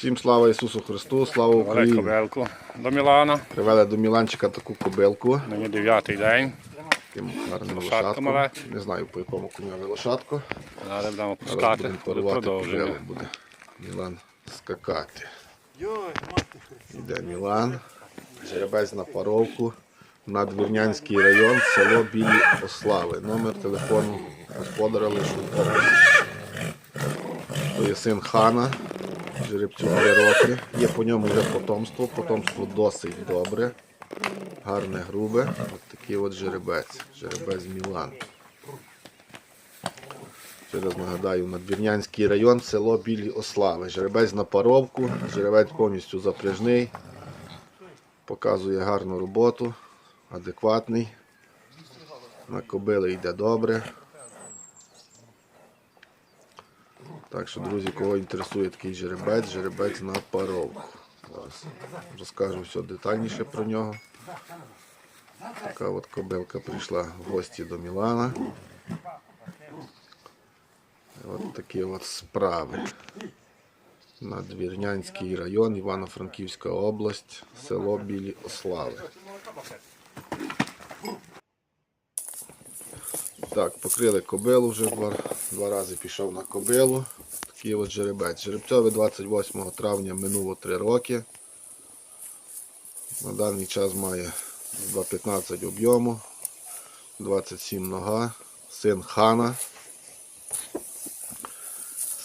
Всім слава Ісусу Христу, слава Велику Україні. кобилку до Мілана. Привели до Міланчика таку кобилку. Нині дев'ятий день. Таким гарним Лошадка лошадком. мала. Не знаю по якому коню лошадку. Зараз будемо пускати будемо порвати кобилу, буде Мілан скакати. Іде Мілан. Жеребець на паровку. Надвірнянський район, село Білі Ослави. Номер телефону господаря лише. То є син хана, жеребцю 3 роки. Є по ньому вже потомство. Потомство досить добре. Гарне, грубе. От такий от жеребець. Жеребець Мілан. Ще раз нагадаю, Надвірнянський район, село Білі Ослави. Жеребець на паровку, жеребець повністю запряжний. Показує гарну роботу, адекватний. На кобили йде добре. Так що, друзі, кого інтересує такий жеребець, жеребець на паровку. Зараз розкажу все детальніше про нього. Така от кобилка прийшла в гості до Мілана. От такі от справи. Надвірнянський район, Івано-Франківська область, село Білі Ослави. Так, покрили кобилу вже два, два рази пішов на кобилу. Такий от жеребець. Жеребцьовий 28 травня минуло 3 роки. На даний час має 2,15 об'єму, 27 нога, син хана.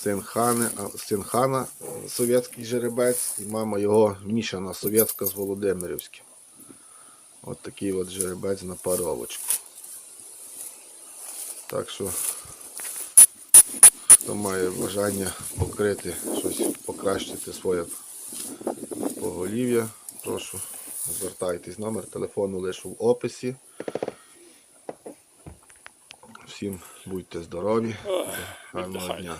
Син, хани, а, син хана совєтський жеребець і мама його мішана совєтська з Володимирівським. От такий от жеребець на паровочку. Так що, хто має бажання покрити щось, покращити своє поголів'я, прошу звертайтесь. Номер телефону лише в описі. Всім будьте здорові, гарного дня.